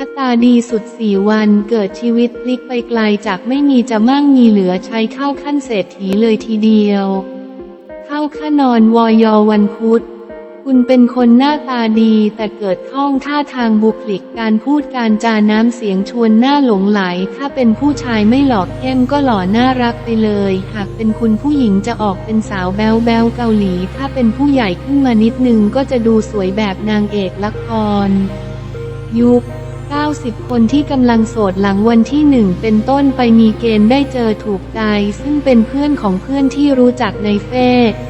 ชะตาดีสุดสี่วันเกิดชีวิตพลิกไปไกลจากไม่มีจะมั่งมีเหลือใช้เข้าขั้นเศรษฐีเลยทีเดียว เข้าข้านอนวอยอวันพุธคุณเป็นคนหน้าตาดีแต่เกิดท่องท่าทางบุคลิกการพูดการจาน้ำเสียงชวนหน้าหลงไหล ถ้าเป็นผู้ชายไม่หลอกเข้มก็หล่อน่ารักไปเลย หากเป็นคุณผู้หญิงจะออกเป็นสาวแบ๊วแบวเกาหลี ถ้าเป็นผู้ใหญ่ขึ้นมานิดนึงก็จะดูสวยแบบนางเอกละคร ยุค 90 คนที่กำลังโสดหลังวันที่หนึ่งเป็นต้นไปมีเกณฑ์ได้เจอถูกใจ ซึ่งเป็นเพื่อนของเพื่อนที่รู้จักในเฟ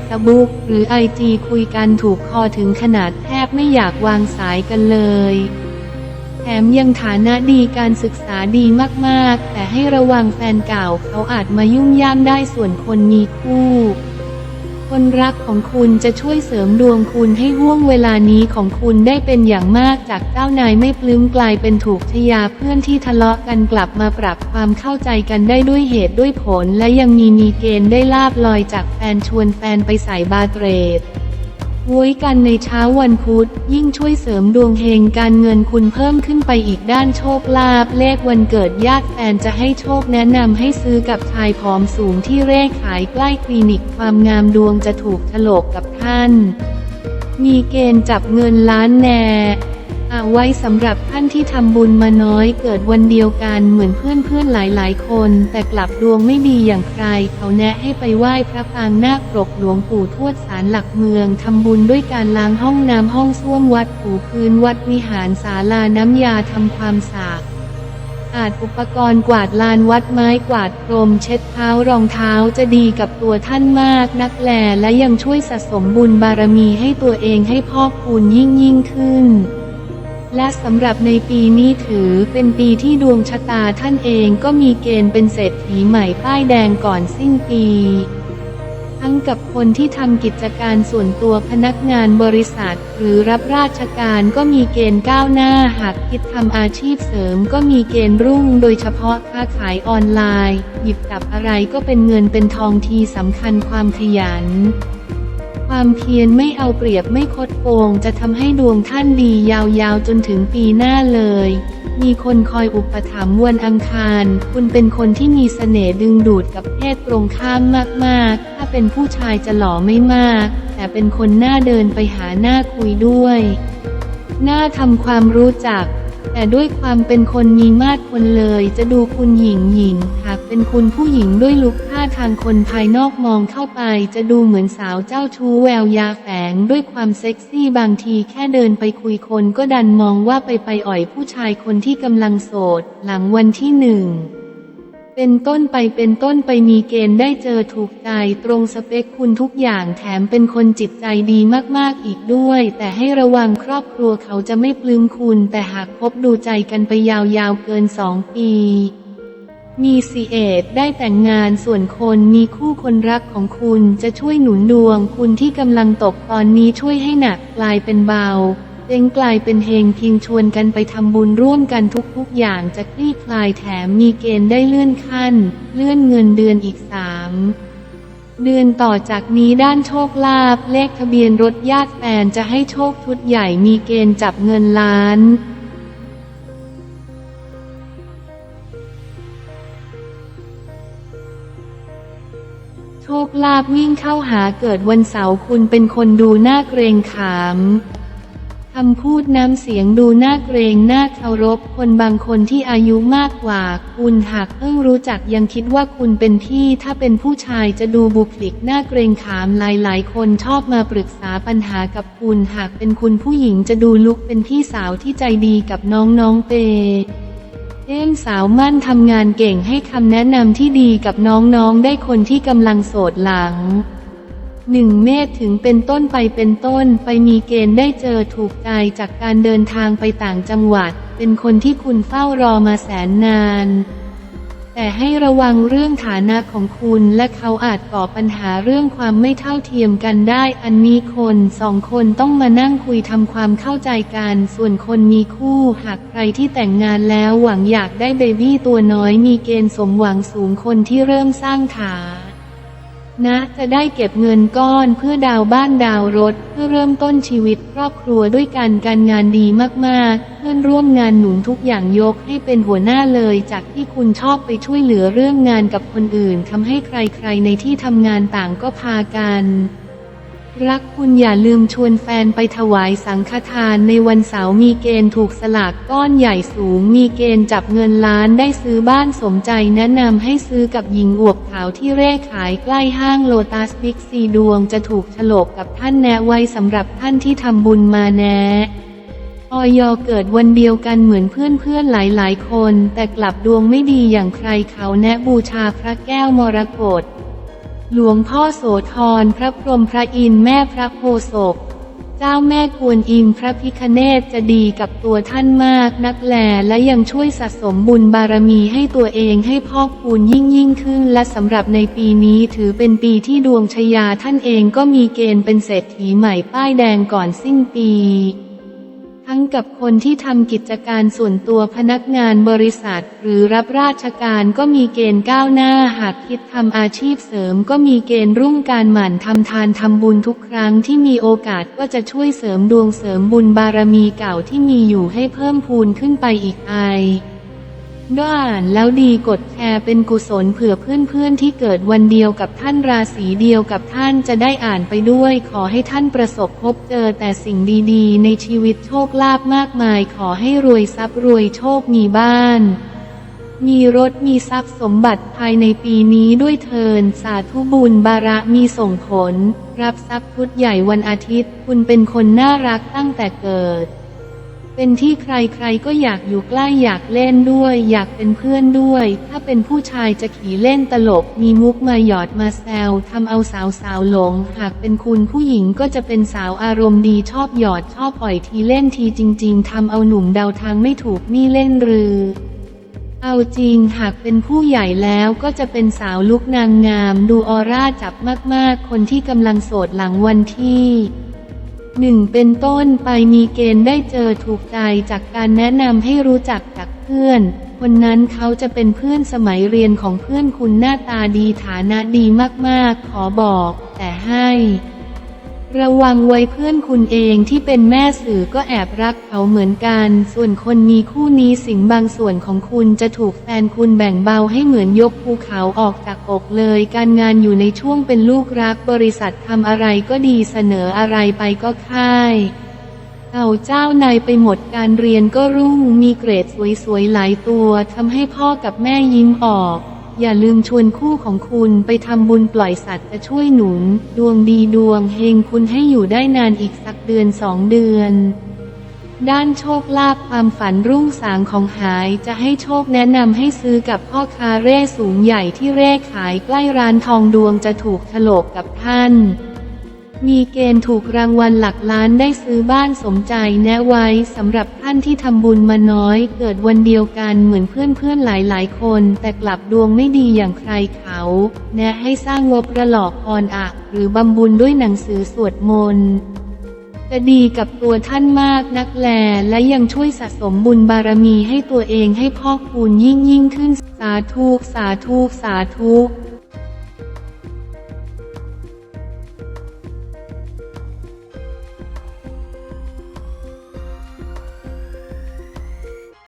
ซบุ๊กหรือไอจีคุยกันถูกคอถึงขนาดแทบไม่อยากวางสายกันเลยแถมยังฐานะดีการศึกษาดีมาก ๆ แต่ให้ระวังแฟนเก่าเขาอาจมายุ่งย่ามได้ส่วนคนมีคู่ คนรักของคุณจะช่วยเสริมดวงคุณให้ห่วงเวลานี้ของคุณได้เป็นอย่างมากจากเจ้านายไม่ปลื้มกลายเป็นถูกชยาเพื่อนที่ทะเลาะกันกลับมาปรับความเข้าใจกันได้ด้วยเหตุด้วยผล และยังมีมีเกณฑ์ได้ลาบลอยจากแฟนชวนแฟนไปใส่บาเตรด หวยกันในเช้าวันพุธ ยิ่งช่วยเสริมดวงเฮงการเงินคุณเพิ่มขึ้นไปอีกด้านโชคลาภเลขวันเกิดญาติแฟนจะให้โชคแนะนำให้ซื้อกับชายผอมสูงที่เร่ขายใกล้คลินิกความงามดวงจะถูกถลกกับท่าน มีเกณฑ์จับเงินล้านแน่ เอาไว้สำหรับท่านที่ทำบุญมาน้อยเกิดวันเดียวกันเหมือนเพื่อนๆหลาย ๆ คน แต่กลับดวงไม่ดีอย่างใคร เขาแนะให้ไปไหว้พระปางนาคปรกหลวงปู่ทวดสารหลักเมืองทำบุญด้วยการล้างห้องน้ำห้องส้วมวัดถูพื้นวัดวิหารศาลาน้ำยาทำความสะอาดอาจอุปกรณ์กวาดลานวัดไม้กวาดพรมเช็ดเท้ารองเท้าจะดีกับตัวท่านมากนักแลและยังช่วยสะสมบุญบารมีให้ตัวเองให้พอกพูนยิ่งยิ่งขึ้น และสำหรับในปีนี้ถือเป็นปีที่ดวงชะตาท่านเองก็มีเกณฑ์เป็นเศรษฐีใหม่ป้ายแดงก่อนสิ้นปี ทั้งกับคนที่ทำกิจการส่วนตัวพนักงานบริษัท หรือรับราชการก็มีเกณฑ์ก้าวหน้าหากคิดทำอาชีพเสริมก็มีเกณฑ์รุ่งโดยเฉพาะค้าขายออนไลน์ หยิบจับอะไรก็เป็นเงินเป็นทองทีสำคัญความขยัน ความเพียรไม่เอาเปรียบไม่คดโกงจะทำให้ดวงท่านดียาวๆจนถึงปีหน้าเลย มีคนคอยอุปถัมภ์วันอังคาร คุณเป็นคนที่มีเสน่ห์ดึงดูดกับเพศตรงข้ามมากๆ ถ้าเป็นผู้ชายจะหล่อไม่มาก แต่เป็นคนหน้าเดินไปหาหน้าคุยด้วย หน้าทำความรู้จักแต่ด้วยความเป็นคนมีมาดคนเลยจะดูคุณหญิงหญิง หากเป็นคุณผู้หญิงด้วยลุค ท่าทางคนภายนอกมองเข้าไปจะดูเหมือนสาวเจ้าชู้แววยาแฝงด้วยความเซ็กซี่บางทีแค่เดินไปคุยคนก็ดันมองว่าไปไปอ่อยผู้ชายคนที่กำลังโสด หลังวันที่หนึ่งเป็นต้นไปเป็นต้นไปมีเกณฑ์ได้เจอถูกใจตรงสเปคคุณทุกอย่างแถมเป็นคนจิตใจดีมากๆอีกด้วย แต่ให้ระวังครอบครัวเขาจะไม่ปลื้มคุณ แต่หากพบดูใจกันไปยาวๆเกินสองปี มีสีเอดได้แต่งงานส่วนคนมีคู่คนรักของคุณจะช่วยหนุนดวง คุณที่กำลังตกตอนนี้ช่วยให้หนักกลายเป็นเบาเองกลายเป็นเฮงพียงชวนกันไปทำบุญร่วมกันทุกๆอย่างจะคลี่คลายแถมมีเกณฑ์ได้เลื่อนขั้น เลื่อนเงินเดือนอีกสามเดือนต่อจากนี้ด้านโชคลาภเลขทะเบียนรถญาติแฟนจะให้โชคชุดใหญ่มีเกณฑ์จับเงินล้าน ชคลาภวิ่งเข้าหาเกิดวันเสาร์คุณเป็นคนดูน่าเกรงขามคำพูดน้ำเสียงดูน่าเกรงน่าเคารพ คนบางคนที่อายุมากกว่า คุณหากเพิ่งรู้จักยังคิดว่าคุณเป็นพี่ ถ้าเป็นผู้ชายจะดูบุคลิกน่าเกรงขามหลายๆ คนชอบมาปรึกษาปัญหากับคุณ หากเป็นคุณผู้หญิงจะดูลุกเป็นพี่สาวที่ใจดีกับน้องๆเป เอ้งสาวมั่นทำงานเก่งให้คำแนะนำที่ดีกับน้องๆ ได้คนที่กำลังโสดหลังหนึ่งเมษถึงเป็นต้นไปเป็นต้นไปมีเกณฑ์ได้เจอถูกใจจากการเดินทางไปต่างจังหวัด เป็นคนที่คุณเฝ้ารอมาแสนนาน แต่ให้ระวังเรื่องฐานะของคุณและเขาอาจก่อปัญหาเรื่องความไม่เท่าเทียมกันได้ อันนี้คนสองคนต้องมานั่งคุยทำความเข้าใจกัน ส่วนคนมีคู่หากใครที่แต่งงานแล้วหวังอยากได้เบบี้ตัวน้อยมีเกณฑ์สมหวังสูงคนที่เริ่มสร้างฐาน นะจะได้เก็บเงินก้อนเพื่อดาวบ้านดาวรถ เพื่อเริ่มต้นชีวิตครอบครัวด้วยกันการงานดีมากๆ เพื่อนร่วมงานหนุนทุกอย่างยกให้เป็นหัวหน้าเลยจากที่คุณชอบไปช่วยเหลือเรื่องงานกับคนอื่นทำให้ใครๆในที่ทำงานต่างก็พากัน รักคุณอย่าลืมชวนแฟนไปถวายสังฆทานในวันเสาร์มีเกณฑ์ถูกสลากก้อนใหญ่สูง มีเกณฑ์จับเงินล้านได้ซื้อบ้านสมใจแนะนำให้ซื้อกับหญิงอวบขาวที่เร่ขายใกล้ห้างโลตัสบิ๊กซีดวงจะถูกฉลกกับท่านแนะไว้สำหรับท่านที่ทำบุญมาแนะออยอเกิดวันเดียวกันเหมือนเพื่อนๆหลายๆ คน แต่กลับดวงไม่ดีอย่างใครเขาแนะบูชาพระแก้วมรกต หลวงพ่อโสธรพระพรหมพระอินทร์แม่พระโพศพ เจ้าแม่กวนอิมพระพิคเนตจะดีกับตัวท่านมากนักแลและยังช่วยสะสมบุญบารมีให้ตัวเองให้พอกพูนยิ่งยิ่งขึ้น และสำหรับในปีนี้ถือเป็นปีที่ดวงชยาท่านเองก็มีเกณฑ์เป็นเศรษฐีใหม่ป้ายแดงก่อนสิ้นปี ทั้งกับคนที่ทำกิจการส่วนตัวพนักงานบริษัท หรือรับราชการก็มีเกณฑ์ก้าวหน้าหากคิดทำอาชีพเสริม ก็มีเกณฑ์รุ่งการหมั่นทำทานทำบุญทุกครั้งที่มีโอกาสก็จะช่วยเสริมดวงเสริมบุญบารมีเก่าที่มีอยู่ให้เพิ่มพูนขึ้นไปอีกไอ ด้วยอ่านแล้วดีกดแชร์เป็นกุศลเผื่อเพื่อนๆที่เกิดวันเดียวกับท่านราศีเดียวกับท่านจะได้อ่านไปด้วย ขอให้ท่านประสบพบเจอแต่สิ่งดีๆ ในชีวิตโชคลาภมากมาย ขอให้รวยทรัพย์รวยโชคมีบ้าน มีรถมีทรัพย์สมบัติภายในปีนี้ด้วยเทินสาธุบุญบาระมีส่งผล รับทรัพย์พุธใหญ่วันอาทิตย์ คุณเป็นคนน่ารักตั้งแต่เกิด เป็นที่ใครๆก็อยากอยู่ใกล้อยากเล่นด้วย อยากเป็นเพื่อนด้วย ถ้าเป็นผู้ชายจะขี่เล่นตลก มีมุกมาหยอดมาแซวทำเอาสาวสาวๆหลง หากเป็นคุณผู้หญิงก็จะเป็นสาวอารมณ์ดีชอบหยอดชอบอ่อยทีเล่นทีจริง ๆทำเอาหนุ่มเดาทางไม่ถูกนี่เล่นหรือเอาจริงหากเป็นผู้ใหญ่แล้วก็จะเป็นสาวลุกนางงาม ดูออร่าจับมากๆ คนที่กำลังโสดหลังวันที่ หนึ่งเป็นต้นไปมีเกณฑ์ได้เจอถูกใจจากการแนะนำให้รู้จักจากเพื่อน คนนั้นเขาจะเป็นเพื่อนสมัยเรียนของเพื่อนคุณหน้าตาดีฐานะดีมากๆ ขอบอก แต่ให้ ระวังไว้เพื่อนคุณเองที่เป็นแม่สื่อก็แอบรักเขาเหมือนกัน ส่วนคนมีคู่นี้สิ่งบางส่วนของคุณจะถูกแฟนคุณแบ่งเบาให้เหมือนยกภูเขาออกจากอกเลย การงานอยู่ในช่วงเป็นลูกรักบริษัททำอะไรก็ดีเสนออะไรไปก็ค่ายเอาเจ้านายไปหมดการเรียนก็รุ่งมีเกรดสวยๆหลายตัวทำให้พ่อกับแม่ยิ้มออก อย่าลืมชวนคู่ของคุณไปทำบุญปล่อยสัตว์จะช่วยหนุน ดวงดีดวงเฮงคุณให้อยู่ได้นานอีกสักเดือนสองเดือน ด้านโชคลาภความฝันรุ่งสางของหายจะให้โชคแนะนำให้ซื้อกับพ่อค้าเร่สูงใหญ่ที่เร่ขายใกล้ร้านทองดวงจะถูกถลกกับท่าน มีเกณฑ์ถูกรางวัลหลักล้านได้ซื้อบ้านสมใจแนะไว้สำหรับท่านที่ทำบุญมาน้อย เกิดวันเดียวกันเหมือนเพื่อนๆหลายๆคน แต่กลับดวงไม่ดีอย่างใครเขา แนะให้สร้างงบระหลอกพรอะหรือบำบุญด้วยหนังสือสวดมนต์จะดีกับตัวท่านมากนักแลและยังช่วยสะสมบุญบารมีให้ตัวเองให้พ่อกพูนยิ่งยิ่งขึ้น สาธุสาธุสาธุ